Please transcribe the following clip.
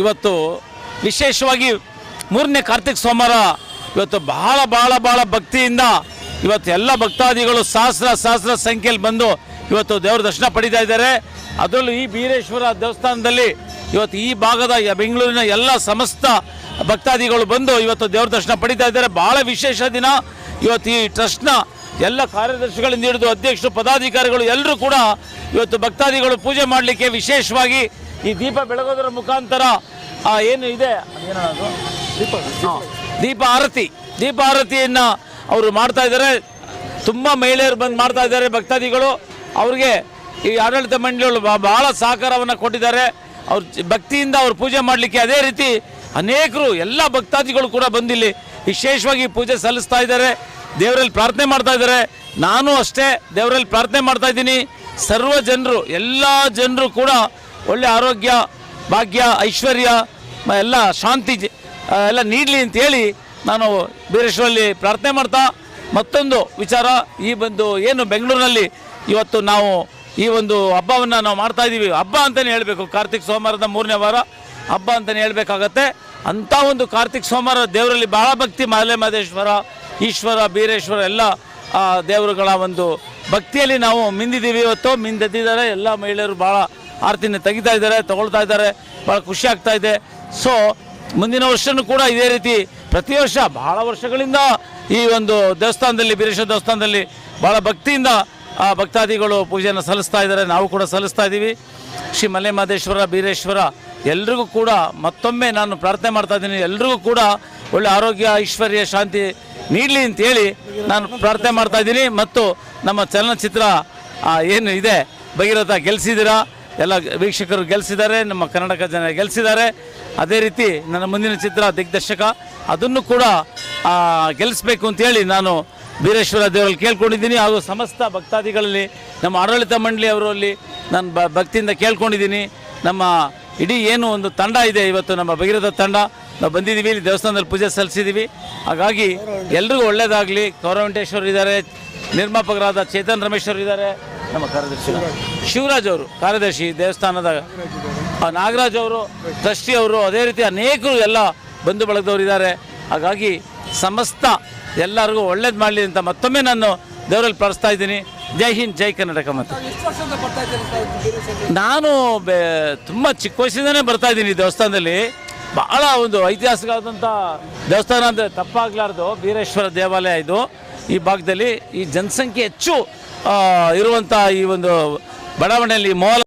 ಇವತ್ತು ವಿಶೇಷವಾಗಿ ಮೂರನೇ ಕಾರ್ತಿಕ್ ಸೋಮವಾರ ಇವತ್ತು ಬಹಳ ಬಹಳ ಬಹಳ ಭಕ್ತಿಯಿಂದ ಇವತ್ತು ಎಲ್ಲ ಭಕ್ತಾದಿಗಳು ಸಹಸ್ರ ಸಹಸ್ರ ಸಂಖ್ಯೆಯಲ್ಲಿ ಬಂದು ಇವತ್ತು ದೇವರ ದರ್ಶನ ಪಡಿತಾ ಇದ್ದಾರೆ. ಅದರಲ್ಲೂ ಈ ಬೀರೇಶ್ವರ ದೇವಸ್ಥಾನದಲ್ಲಿ ಇವತ್ತು ಈ ಭಾಗದ ಬೆಂಗಳೂರಿನ ಎಲ್ಲ ಸಮಸ್ತ ಭಕ್ತಾದಿಗಳು ಬಂದು ಇವತ್ತು ದೇವರ ದರ್ಶನ ಪಡಿತಾ ಇದ್ದಾರೆ. ಬಹಳ ವಿಶೇಷ ದಿನ. ಇವತ್ತು ಈ ಟ್ರಸ್ಟ್ನ ಎಲ್ಲ ಕಾರ್ಯದರ್ಶಿಗಳಿಂದ ಹಿಡಿದು ಅಧ್ಯಕ್ಷರು ಪದಾಧಿಕಾರಿಗಳು ಎಲ್ಲರೂ ಕೂಡ ಇವತ್ತು ಭಕ್ತಾದಿಗಳು ಪೂಜೆ ಮಾಡಲಿಕ್ಕೆ ವಿಶೇಷವಾಗಿ ಈ ದೀಪ ಬೆಳಗೋದರ ಮುಖಾಂತರ ಏನು ಇದೆ. ದೀಪ. ಆರತಿ. ದೀಪ ಆರತಿಯನ್ನು ಅವರು ಮಾಡ್ತಾ ಇದ್ದಾರೆ. ತುಂಬ ಮಹಿಳೆಯರು ಬಂದು ಮಾಡ್ತಾ ಇದ್ದಾರೆ ಭಕ್ತಾದಿಗಳು. ಅವ್ರಿಗೆ ಈ ಆಡಳಿತ ಮಂಡಳಿಗಳು ಬಹಳ ಸಹಕಾರವನ್ನು ಕೊಟ್ಟಿದ್ದಾರೆ. ಅವ್ರ ಭಕ್ತಿಯಿಂದ ಅವ್ರು ಪೂಜೆ ಮಾಡಲಿಕ್ಕೆ ಅದೇ ರೀತಿ ಅನೇಕರು ಎಲ್ಲ ಭಕ್ತಾದಿಗಳು ಕೂಡ ಬಂದಿಲ್ಲಿ ವಿಶೇಷವಾಗಿ ಪೂಜೆ ಸಲ್ಲಿಸ್ತಾ ಇದ್ದಾರೆ. ದೇವರಲ್ಲಿ ಪ್ರಾರ್ಥನೆ ಮಾಡ್ತಾ ಇದ್ದಾರೆ. ನಾನು ಅಷ್ಟೇ ದೇವರಲ್ಲಿ ಪ್ರಾರ್ಥನೆ ಮಾಡ್ತಾ ಇದ್ದೀನಿ. ಸರ್ವ ಜನರು, ಎಲ್ಲ ಜನರು ಕೂಡ ಒಳ್ಳೆ ಆರೋಗ್ಯ, ಭಾಗ್ಯ, ಐಶ್ವರ್ಯ ಎಲ್ಲ ಶಾಂತಿ ಎಲ್ಲ ನೀಡಲಿ ಅಂತೇಳಿ ನಾನು ಬೀರೇಶ್ವರಲ್ಲಿ ಪ್ರಾರ್ಥನೆ ಮಾಡ್ತಾ, ಮತ್ತೊಂದು ವಿಚಾರ, ಈ ಒಂದು ಏನು ಬೆಂಗಳೂರಿನಲ್ಲಿ ಇವತ್ತು ನಾವು ಈ ಒಂದು ಹಬ್ಬವನ್ನು ನಾವು ಮಾಡ್ತಾ ಇದ್ದೀವಿ ಹಬ್ಬ ಅಂತಲೇ ಹೇಳಬೇಕು. ಕಾರ್ತಿಕ್ ಸೋಮವಾರದ ಮೂರನೇ ವಾರ. ಹಬ್ಬ ಅಂತಲೇ ಹೇಳಬೇಕಾಗತ್ತೆ. ಅಂಥ ಒಂದು ಕಾರ್ತಿಕ್ ಸೋಮವಾರ ದೇವರಲ್ಲಿ ಬಹಳ ಭಕ್ತಿ, ಮಲೆ ಮಹದೇಶ್ವರ, ಈಶ್ವರ, ಬೀರೇಶ್ವರ ಎಲ್ಲ ದೇವರುಗಳ ಒಂದು ಭಕ್ತಿಯಲ್ಲಿ ನಾವು ಮಿಂದಿದ್ದೀವಿ ಇವತ್ತು. ಮಿಂದೆದ್ದಿದ್ದಾರೆ ಎಲ್ಲ ಮಹಿಳೆಯರು ಭಾಳ ಆರತಿನ ತೆಗಿತಾ ಇದ್ದಾರೆ, ತಗೊಳ್ತಾ ಇದ್ದಾರೆ ಭಾಳ ಖುಷಿ ಆಗ್ತಾ ಇದೆ. ಸೊ ಮುಂದಿನ ವರ್ಷನೂ ಕೂಡ ಇದೇ ರೀತಿ ಪ್ರತಿ ವರ್ಷ ಬಹಳ ವರ್ಷಗಳಿಂದ ಈ ಒಂದು ದೇವಸ್ಥಾನದಲ್ಲಿ, ಬೀರೇಶ್ವರ ದೇವಸ್ಥಾನದಲ್ಲಿ ಭಾಳ ಭಕ್ತಿಯಿಂದ, ಆ, ಭಕ್ತಾದಿಗಳು ಪೂಜೆಯನ್ನು ಸಲ್ಲಿಸ್ತಾ ಇದ್ದಾರೆ. ನಾವು ಕೂಡ ಸಲ್ಲಿಸ್ತಾ ಇದ್ದೀವಿ. ಶ್ರೀ ಮಲೆ ಮಹದೇಶ್ವರ, ಬೀರೇಶ್ವರ ಎಲ್ರಿಗೂ ಕೂಡ ಮತ್ತೊಮ್ಮೆ ನಾನು ಪ್ರಾರ್ಥನೆ ಮಾಡ್ತಾ ಇದ್ದೀನಿ. ಎಲ್ರಿಗೂ ಕೂಡ ಒಳ್ಳೆ ಆರೋಗ್ಯ, ಐಶ್ವರ್ಯ, ಶಾಂತಿ ನೀಡಲಿ ಅಂತೇಳಿ ನಾನು ಪ್ರಾರ್ಥನೆ ಮಾಡ್ತಾ ಇದ್ದೀನಿ. ಮತ್ತು ನಮ್ಮ ಚಲನಚಿತ್ರ ಏನು ಇದೆ? ಭಗೀರಥ ಗೆಲ್ಲಿಸಿದ್ದೀರಾ ಎಲ್ಲ ವೀಕ್ಷಕರು ಗೆಲ್ಲಿಸಿದ್ದಾರೆ ನಮ್ಮ ಕರ್ನಾಟಕ ಜನ ಗೆಲ್ಲಿಸಿದ್ದಾರೆ ಅದೇ ರೀತಿ ನನ್ನ ಮುಂದಿನ ಚಿತ್ರ, ದಿಗ್ದರ್ಶಕ, ಅದನ್ನು ಕೂಡ ಗೆಲ್ಲಿಸ್ಬೇಕು ಅಂತೇಳಿ ನಾನು ವೀರೇಶ್ವರ ದೇವರಲ್ಲಿ ಕೇಳ್ಕೊಂಡಿದ್ದೀನಿ. ಹಾಗೂ ಸಮಸ್ತ ಭಕ್ತಾದಿಗಳಲ್ಲಿ, ನಮ್ಮ ಆಡಳಿತ ಮಂಡಳಿ ಅವರಲ್ಲಿ ನಾನು ಭಕ್ತಿಯಿಂದ ಕೇಳ್ಕೊಂಡಿದ್ದೀನಿ. ನಮ್ಮ ಇಡೀ ಏನು ಒಂದು ತಂಡ ಇದೆ ಇವತ್ತು ನಮ್ಮ ಭಗೀರಥ ತಂಡ. ನಾವು ಬಂದಿದ್ದೀವಿ, ಇಲ್ಲಿ ದೇವಸ್ಥಾನದಲ್ಲಿ ಪೂಜೆ ಸಲ್ಲಿಸಿದ್ದೀವಿ. ಹಾಗಾಗಿ ಎಲ್ರಿಗೂ ಒಳ್ಳೇದಾಗಲಿ. ಗೌರವಂಟೇಶ್ವರ್ ಇದ್ದಾರೆ, ನಿರ್ಮಾಪಕರಾದ ಚೇತನ್ ರಮೇಶ್ವರ್ ಇದ್ದಾರೆ, ನಮ್ಮ ಕಾರ್ಯದರ್ಶಿ ಶಿವರಾಜ್ ಅವರು, ಕಾರ್ಯದರ್ಶಿ ದೇವಸ್ಥಾನದ ನಾಗರಾಜ್ ಅವರು, ಟ್ರಸ್ಟಿ ಅವರು, ಅದೇ ರೀತಿ ಅನೇಕರು ಎಲ್ಲ ಬಂಧು ಬಳಗದವರು ಇದ್ದಾರೆ. ಹಾಗಾಗಿ ಸಮಸ್ತ ಎಲ್ಲರಿಗೂ ಒಳ್ಳೇದು ಮಾಡಲಿ ಅಂತ ಮತ್ತೊಮ್ಮೆ ನಾನು ದೇವರಲ್ಲಿ ಪ್ರಾರ್ಥಿಸ್ತಾ ಇದ್ದೀನಿ. ಜೈ ಹಿಂದ್, ಜೈ ಕರ್ನಾಟಕ ಮತ್ತು. ನಾನು, ಬೆ, ತುಂಬ ಚಿಕ್ಕ ವಯಸ್ಸಿಂದನೇ ಬರ್ತಾ ಇದ್ದೀನಿ ದೇವಸ್ಥಾನದಲ್ಲಿ. ಬಹಳ ಒಂದು ಐತಿಹಾಸಿಕವಾದಂಥ ದೇವಸ್ಥಾನ ಅಂದರೆ ತಪ್ಪಾಗಲಾರ್ದು, ಬೀರೇಶ್ವರ ದೇವಾಲಯ ಇದು. ಈ ಭಾಗದಲ್ಲಿ ಈ ಜನಸಂಖ್ಯೆ ಹೆಚ್ಚು ಇರುವಂಥ ಈ ಒಂದು ಬಡಾವಣೆಯಲ್ಲಿ ಮೋಲ